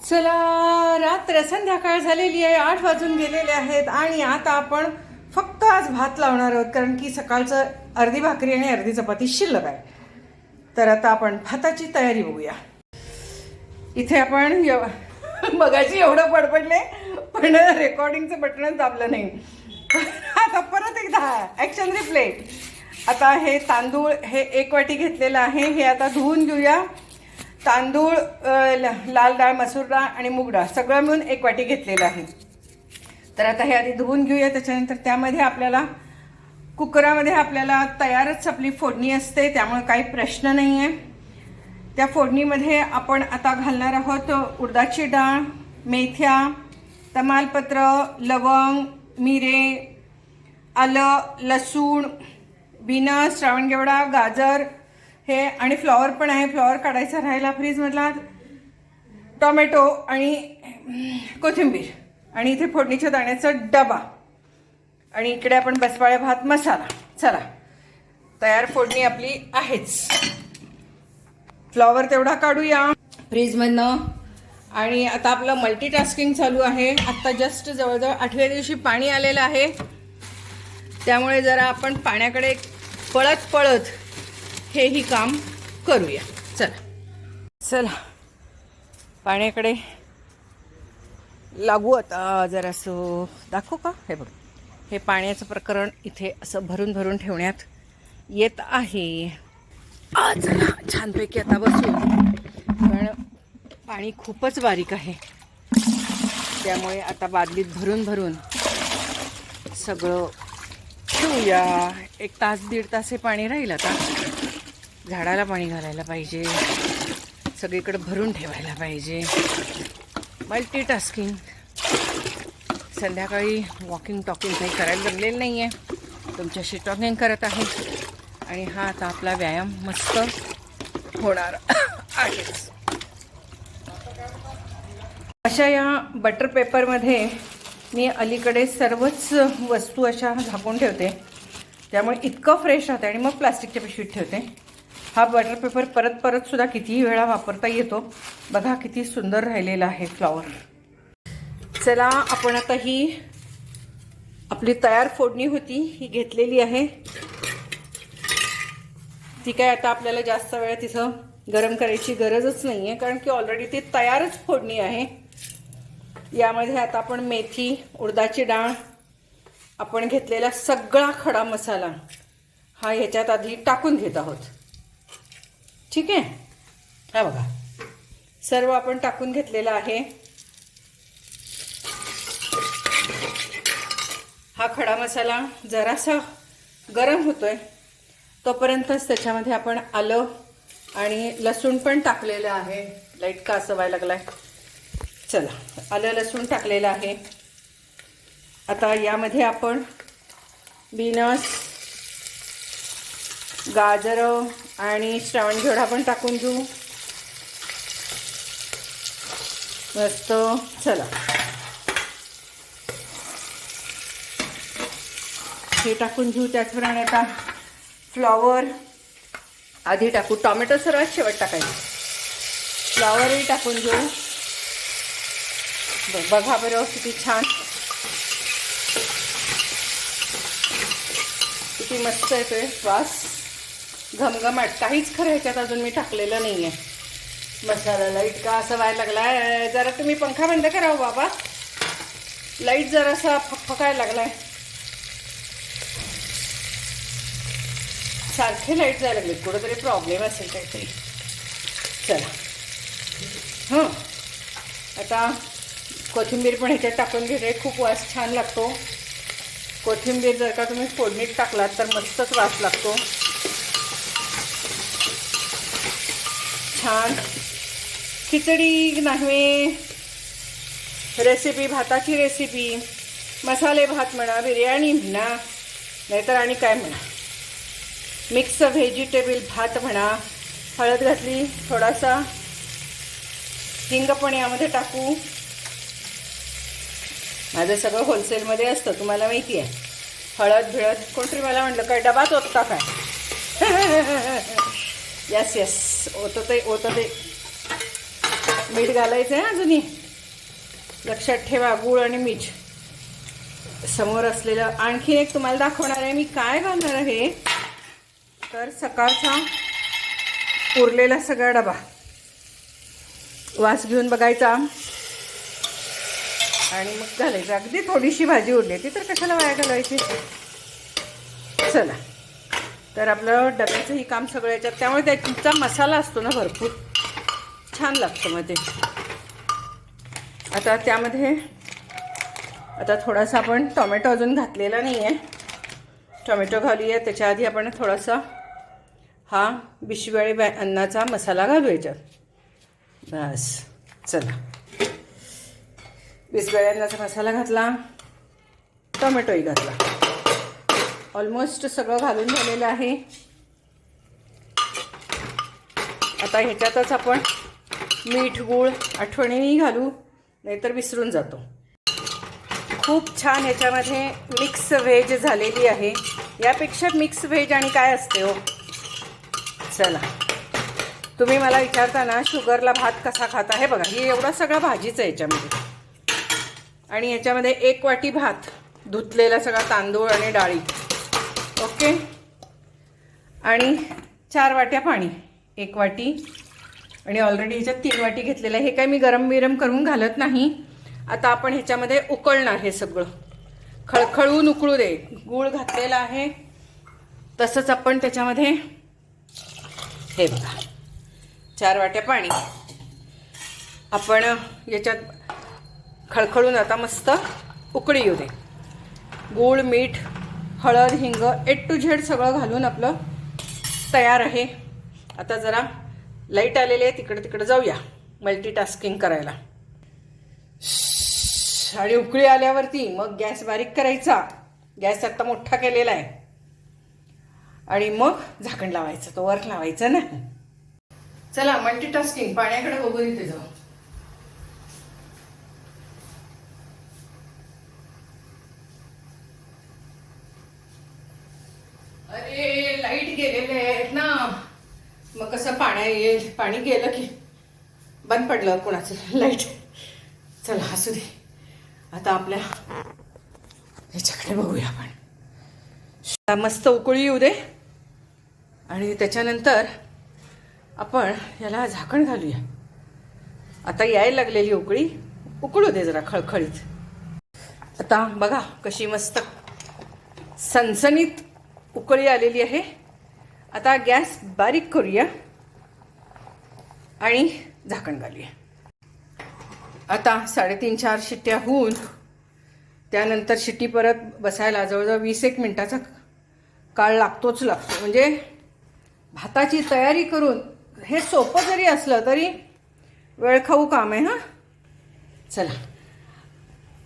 चला रात्र संध्याकाळ झालेली आहे आठ वाजून गेलेले आहेत आणि आता आपण फक्त आज भात लावणार आहोत कारण की सकाळचं अर्धी भाकरी आणि अर्धी चपाती शिल्लक आहे. तर आता आपण भाताची तयारी बघूया. इथे आपण मगाशी एवढं पडपडले पण रेकॉर्डिंगचं बटणच दाबलं नाही. आता परत एकदा ॲक्शन रिप्ले आता हे तांदूळ हे एक वाटी घेतलेलं आहे हे आता धुवून घेऊया. तांदूळ ल- लाल डाळ मसूर डाळ आणि मूग डाळ सगळं मिळून एक वाटी घेतलेलं आहे. तर आता हे आधी धुवून घेऊया त्याच्यानंतर त्यामध्ये आपल्याला कुकरामध्ये आपल्याला तयारच आपली फोडणी असते त्यामुळे काही प्रश्न नाही आहे त्या फोडणीमध्ये आपण आता घालणार आहोत उडदाची डाळ मेथ्या तमालपत्र लवंग मिरे आलं लसूण बिनस श्रावणगेवडा गाजर हे आणि फ्लॉवर पण आहे. फ्लॉवर काढायचा राहिला फ्रीजमधला. टोमॅटो आणि कोथिंबीर. आणि इथे फोडणीच्या दाण्याचा डबा. आणि इकडे आपण बसवाळ्या भात मसाला. चला. तयार फोडणी आपली आहेच. फ्लॉवर तेवढा काढूया. फ्रीजमधनं. आणि आता आपलं मल्टीटास्किंग चालू आहे. आत्ता जस्ट जवळजवळ आठव्या दिवशी पाणी आलेलं आहे. त्यामुळे जरा आपण पाण्याकडे पळत पळत हेही काम करूया. चला. चला. पाण्याकडे लागू आता जरासं दाखवू का? हे बघ. हे पाण्याचं प्रकरण इथे असं भरून भरून ठेवण्यात येत आहे. आज चला. छानपैकी आता बसू. पण पाणी खूपच बारीक आहे. त्यामुळे आता बादलीत भरून भरून सगळं ठेवूया. एक तास दीड तास हे पाणी राहील आता. झाडाला पाणी घालायला पाहिजे. सगळीकडे भरून ठेवायला पाहिजे. मल्टीटास्किंग. संध्याकाळी वॉकिंग टॉकिंग काही करायला जमलेलं नाही आहे तुमच्याशी टॉकिंग करत आहे. आणि हा आता आपला व्यायाम मस्त होणार आहेच. अशा या बटर पेपरमध्ये मी अलीकडे सर्वच वस्तू अशा झाकून ठेवते. त्यामुळे इतकं फ्रेश राहते आणि मग प्लास्टिकच्या पिशवीत ठेवते. हा बटर पेपर परत परत सुद्धा कितीही वेळा वापरता येतो. बघा किती सुंदर राहिलेला आहे फ्लॉवर चला आपण आता ही आपली तयार फोडणी होती ही घेतलेली आहे. ती काय आता आपल्याला जास्त वेळ तिथं गरम करायची गरजच नाही आहे कारण की ऑलरेडी ती तयारच फोडणी आहे. यामध्ये आता आपण मेथी उडदाची डाळ आपण घेतलेला सगळा खडा मसाला हा ह्याच्यात आधी टाकून घेत आहोत. ठीक आहे? हा बघा. सर्व आपण टाकून घेतलेलं आहे. हा खडा मसाला जरासा गरम होतोय. तोपर्यंतच त्याच्यामध्ये आपण आलं आणि लसूण पण टाकलेलं आहे. लाइट का असं व्हायला लागलाय? चला आलं लसूण टाकलेलं आहे. आता यामध्ये आपण बिनस गाजरं आणि श्रावणझोडा पण टाकून घेऊ मस्त. चला. हे टाकून घेऊ त्याचप्रमाणे आता. फ्लॉवर. आधी टाकू. टॉमॅटो सर्वात शेवट टाकायचं. फ्लॉवरही टाकून घेऊ. बघा बरं किती छान. किती मस्त येतोय वास घमघमाट. काहीच खरं ह्याच्यात अजून मी टाकलेलं नाही आहे मसाला लाइट का असं व्हायला लागलाय. जरा तुम्ही पंखा बंद करा बाबा. लाइट जरासा फकफकायला लागलाय. सारखे लाइट जायला लागले कुठंतरी प्रॉब्लेम असेल काहीतरी. चला. हं. आता कोथिंबीर पण ह्याच्यात टाकून घेते. खूप वास छान लागतो. कोथिंबीर जर का तुम्ही फोडणीत टाकलात तर मस्तच वास लागतो. छान. खिचडी नाही रेसिपी भाताची रेसिपी मसाले भात म्हणा बिर्याणी म्हणा नाहीतर आणि काय म्हणा. मिक्स व्हेजिटेबल भात म्हणा. हळद घातली थोडासा. हिंग पण यामध्ये टाकू. माझं सगळं होलसेलमध्ये असतं तुम्हाला माहिती आहे. हळद भिळद कोणतरी मला म्हटलं काय डबा ओतता काय? यस यस ओतते ओतते मीठ घालायचं आहे अजूनही. लक्षात ठेवा गूळ आणि मीठ. समोर असलेलं आणखी एक तुम्हाला दाखवणार आहे मी काय घालणार आहे. तर सकाळचा उरलेला सगळा डबा. वास घेऊन बघायचा. आणि मग घालायचं. अगदी थोडीशी भाजी उरली ती तर कशाला वाया घालायची चला. तर आपलं डब्याचं ही काम सगळं याच्यात त्यामुळे त्याचा मसाला असतो ना भरपूर. छान लागतं मग ते. आता त्यामध्ये आता थोडासा आपण टोमॅटो अजून घातलेला नाही आहे टोमॅटो घालूया त्याच्या आधी आपण थोडासा हा बिशवेळी बॅ अन्नाचा मसाला घालू याच्यात. बस चला. बिस्बेळे अन्नाचा मसाला घातला टोमॅटोही घातला. ऑलमोस्ट सगळं घालून झालेलं आहे. आता ह्याच्यातच आपण मीठ गूळ आठवणीने घालू नाहीतर विसरून जातो. खूप छान ह्याच्यामध्ये मिक्स व्हेज झालेली आहे. यापेक्षा मिक्स व्हेज आणि काय असते हो? चला. तुम्ही मला विचारता ना शुगरला भात कसा खाता? हे बघा ही एवढा सगळा भाजीच आहे याच्यामध्ये. आणि याच्यामध्ये एक वाटी भात धुतलेला सगळा तांदूळ आणि डाळी. ओके. आणि चार वाट्या पाणी एक वाटी. आणि ऑलरेडी ह्याच्यात तीन वाटी घेतलेलं आहे. हे काय मी गरम बिरम करून घालत नाही. आता आपण ह्याच्यामध्ये उकळणार हे सगळं. खळखळून उकळू दे. गूळ घातलेला आहे. तसंच आपण त्याच्यामध्ये हे बघा. चार वाट्या पाणी. आपण याच्यात खळखळून आता मस्त उकळी येऊ दे. गूळ मीठ हळद हिंग एट टू झेड सगळं घालून आपलं तयार आहे. आता जरा लाइट आलेली आहे तिकडे तिकडं जाऊया. मल्टीटास्किंग करायला. आणि उकळी आल्यावरती मग गॅस बारीक करायचा. गॅस आता मोठा केलेला आहे. आणि मग झाकण लावायचं तो वर लावायचा नाही चला मल्टीटास्किंग पाण्याकडे बघून इथे जाऊ अरे लाइट गेलेले आहेत ना मग कसं पाण्या येईल पाणी गेलं की बंद पडलं कोणाचं लाइट. चला असू दे. आता आपल्या ह्याच्याकडे बघूया आपण. मस्त उकळी येऊ दे. आणि त्याच्यानंतर आपण याला झाकण घालूया. आता यायला लागलेली उकळी उकळू दे जरा खळखळीत. आता बघा कशी मस्त सणसणीत उकळी आलेली आहे. आता गॅस बारीक करूया आणि झाकण घालूया. आता साडेतीन चार शिट्ट्या होऊन त्यानंतर शिट्टी परत बसायला जवळजवळ वीस एक मिनटाचा काळ लागतोच लागतो. म्हणजे भाताची तयारी करून हे सोपं जरी असलं तरी वेळखाऊ काम आहे हां? चला.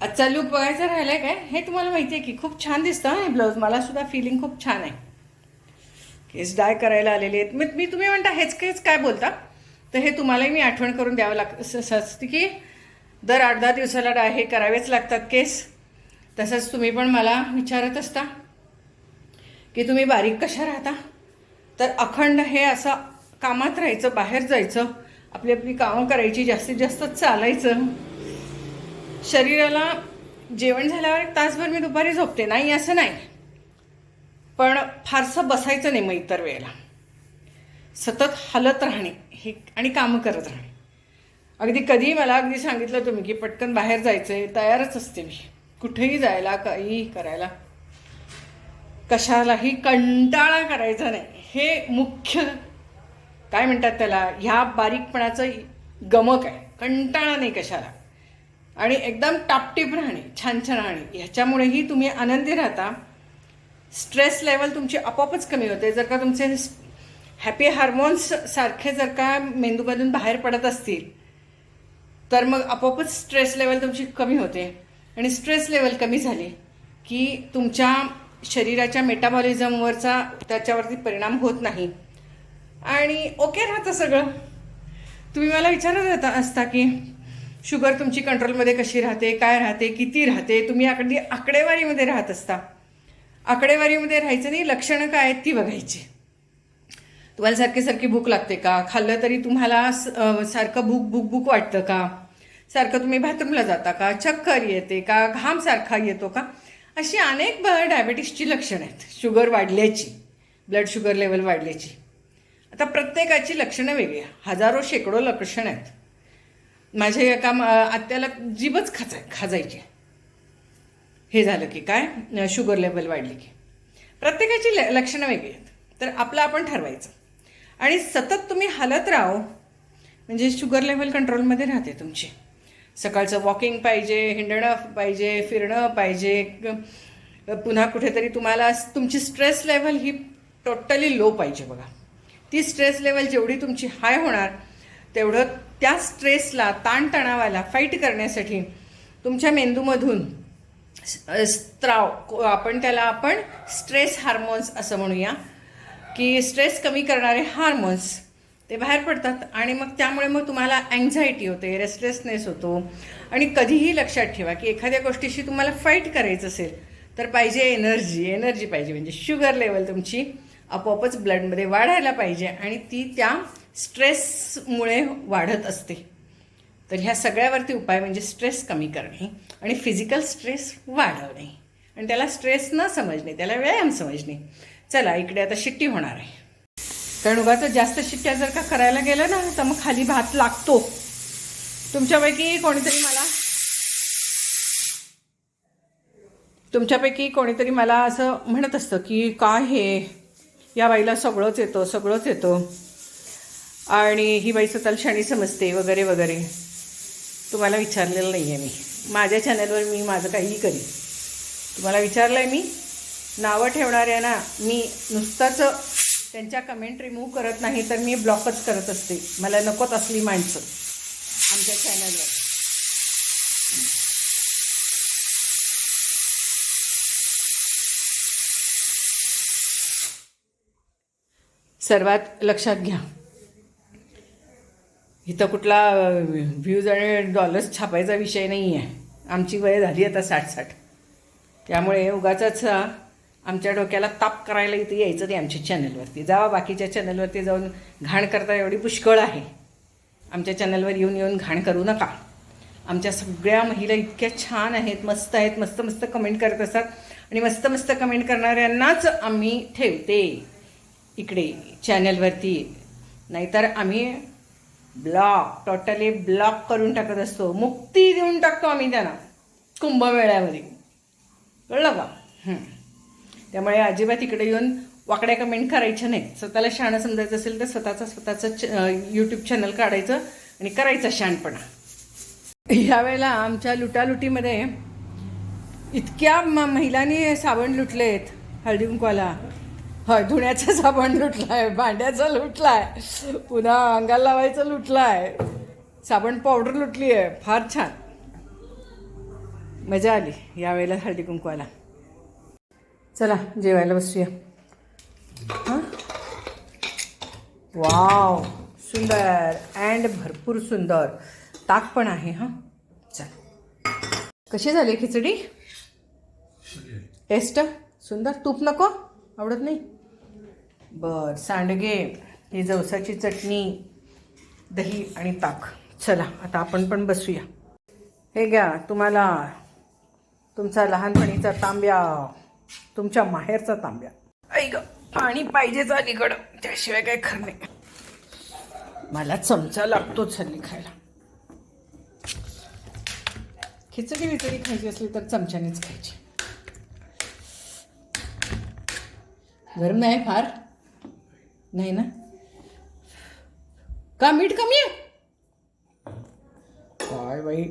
आजचा लुक बघायचा राहिला आहे काय? हे तुम्हाला माहिती आहे की खूप छान दिसतं हे ब्लाऊज. मला सुद्धा फिलिंग खूप छान आहे. केस डाय करायला आलेले आहेत. मी मी तुम्ही म्हणता हेच केस काय बोलता? तर हे तुम्हालाही मी आठवण करून द्यावं लाग स- असते की दर आठ दहा दिवसाला डाय हे करावेच लागतात केस. तसंच तुम्ही पण मला विचारत असता की तुम्ही बारीक कशा राहता? तर अखंड हे असं कामात राहायचं बाहेर जायचं आपली आपली कामं करायची जास्तीत जास्त चालायचं. शरीराला जेवण झाल्यावर एक तासभर मी दुपारी झोपते. नाही असं नाही. पण फारसं बसायचं नाही मग इतर वेळेला. सतत हलत राहणे हे आणि कामं करत राहणे. अगदी कधी मला अगदी सांगितलं तुम्ही की पटकन बाहेर जायचं आहे तयारच असते मी. कुठेही जायला काहीही करायला कशालाही कंटाळा करायचा नाही. हे मुख्य काय म्हणतात त्याला ह्या बारीकपणाचं गमक आहे. कंटाळा नाही कशाला. आणि एकदम टापटीप राहणे छान छान राहणे. ह्याच्यामुळेही तुम्ही आनंदी राहता. स्ट्रेस लेवल तुमची आपोआपच कमी होते. जर का तुमचे हॅपी हार्मोन्स सारखे जर का मेंदूमधून बाहेर पडत असतील तर मग आपोआपच स्ट्रेस लेवल तुमची कमी होते. आणि स्ट्रेस लेवल कमी झाली की तुमच्या शरीराच्या मेटाबॉलिझमवरचा त्याच्यावरती परिणाम होत नाही. आणि ओके राहतं सगळं. तुम्ही मला विचारत होता असता की शुगर तुमची कंट्रोलमध्ये कशी राहते काय राहते किती राहते? तुम्ही अगदी आकडेवारीमध्ये राहत असता. आकडेवारीमध्ये राहायचं नाही लक्षणं काय आहेत ती बघायची. तुम्हाला सारखी सारखी भूक लागते का? खाल्लं तरी तुम्हाला स- सारखं भूक भूक भूक वाटतं का? सारखं तुम्ही बाथरूमला जाता का? चक्कर येते का? घाम सारखा येतो का? अशी अनेक ब- डायबेटिसची लक्षणं आहेत. शुगर वाढल्याची ब्लड शुगर लेवल वाढल्याची. आता प्रत्येकाची लक्षणं वेगळी आहे. हजारो शेकडो लक्षणं आहेत. माझ्या एका आत्याला जीभच खाजाय खाजायची हे झालं की काय? शुगर लेवल वाढली की. प्रत्येकाची ल- लक्षणं वेगळी आहेत. तर आपलं आपण ठरवायचं. आणि सतत तुम्ही हलत राहो म्हणजे शुगर लेवल कंट्रोलमध्ये राहते तुमची. सकाळचं वॉकिंग पाहिजे हिंडणं पाहिजे फिरणं पाहिजे पुन्हा कुठेतरी तुम्हाला तुमची स्ट्रेस लेवल ही टोटली लो पाहिजे बघा. ती स्ट्रेस लेवल जेवढी तुमची हाय होणार तेवढं त्या स्ट्रेसला ताणतणावाला फाईट करण्यासाठी तुमच्या मेंदूमधून स्त्राव को- आपण त्याला आपण स्ट्रेस हार्मोन्स असं म्हणूया. की स्ट्रेस कमी करणारे हार्मोन्स ते बाहेर पडतात आणि मग त्यामुळे मग तुम्हाला अँझायटी होते रेस्टलेसनेस होतो. आणि कधीही लक्षात ठेवा की एखाद्या गोष्टीशी तुम्हाला फाईट करायचं असेल तर पाहिजे एनर्जी एनर्जी पाहिजे म्हणजे शुगर लेवल तुमची आपोआपच ब्लडमध्ये वाढायला पाहिजे आणि ती त्या स्ट्रेसमुळे वाढत असते. तर ह्या सगळ्यावरती उपाय म्हणजे स्ट्रेस कमी करणे आणि फिजिकल स्ट्रेस वाढवणे. आणि त्याला स्ट्रेस न समजणे त्याला व्यायाम समजणे. चला इकडे आता शिट्टी होणार आहे. कारण उगाच जास्त शिट्ट्या जर का करायला गेलं ना तर मग खाली भात लागतो. तुमच्यापैकी कोणीतरी मला तुमच्यापैकी कोणीतरी मला असं म्हणत असतं की काय हे? या बाईला सगळंच येतं सगळंच येतं. आणि ही बाई स्वतःला शाणी समजते वगैरे वगैरे. तुम्हाला विचारलेलं नाही आहे मी. माझ्या चॅनलवर मी माझं काहीही करीन. तुम्हाला विचारलं आहे मी नावं ठेवणाऱ्यांना मी नुसताच त्यांच्या कमेंट रिमूव्ह करत नाही तर मी ब्लॉकच करत असते. मला नकोत असली माणसं आमच्या चॅनलवर सर्वात लक्षात घ्या. इथं कुठला व्ह्यूज आणि डॉलर्स छापायचा विषय नाही आहे आमची वय झाली आता साठ साठ त्यामुळे उगाच आमच्या डोक्याला ताप करायला इथे यायचं नाही आमच्या चॅनलवरती जावा बाकीच्या चॅनलवरती जाऊन घाण करता एवढी पुष्कळ आहे. आमच्या चॅनलवर येऊन येऊन घाण करू नका. आमच्या सगळ्या महिला इतक्या छान आहेत मस्त आहेत मस्त मस्त कमेंट करत असतात. आणि मस्त मस्त कमेंट करणाऱ्यांनाच आम्ही ठेवते. इकडे चॅनलवरती नाहीतर आम्ही ब्लॉक टोटली ब्लॉक करून टाकत असतो. मुक्ती देऊन टाकतो आम्ही त्यांना कुंभमेळ्यामध्ये. कळलं का? त्यामुळे अजिबात इकडे येऊन वाकड्या कमेंट करायच्या नाही स्वतःला शहाणं समजायचं असेल तर स्वतःचं स्वतःचं च यूट्यूब चॅनल काढायचं आणि करायचं शहाणपणा यावेळेला आमच्या लुटालुटीमध्ये इतक्या महिलांनी साबण लुटलेत हळदी कुंकवाला होय धुण्याचा साबण लुटलाय भांड्याचा लुटलाय पुन्हा अंगाला लावायचं लुटलाय. साबण पावडर लुटली आहे फार छान. मजा आली यावेळेला हळदी कुंकवाला. चला जेवायला बसूया. हां? वाव सुंदर अँड भरपूर सुंदर. ताक पण आहे हां? चल. कशी झाली खिचडी? टेस्ट? सुंदर? तूप नको? आवडत नाही? बर सांडगे ही जवसाची चटणी दही आणि ताक. चला आता आपण पण बसूया. हे घ्या तुम्हाला तुमचा लहानपणीचा तांब्या तुमच्या माहेरचा तांब्या. ऐक पाणी पाहिजेच अलीकडं त्याशिवाय काय खरं नाही. मला चमचा लागतोच हल्ली खायला. खिचडी विचडी खायची असली तर चमच्यानेच खायची. गरम नाही फार? नाही ना? का मीठ कमी आहे? काय बाई?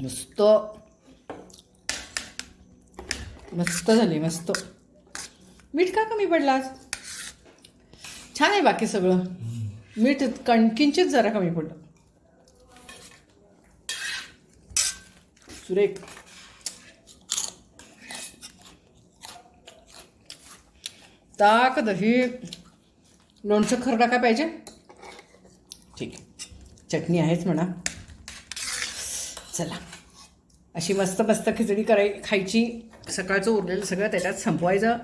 मस्त. मस्त झाली मस्त. मीठ का कमी पडला आज? छान आहे बाकी सगळं. मीठ कणकिंचित जरा कमी पडलं. सुरेख. ताक दही. लोणचं खरडा काय पाहिजे. ठीक. आहे चटणी आहेच म्हणा. चला. अशी मस्त मस्त खिचडी कराय खायची. सकाळचं उरलेलं सगळं त्याच्यात संपवायचं.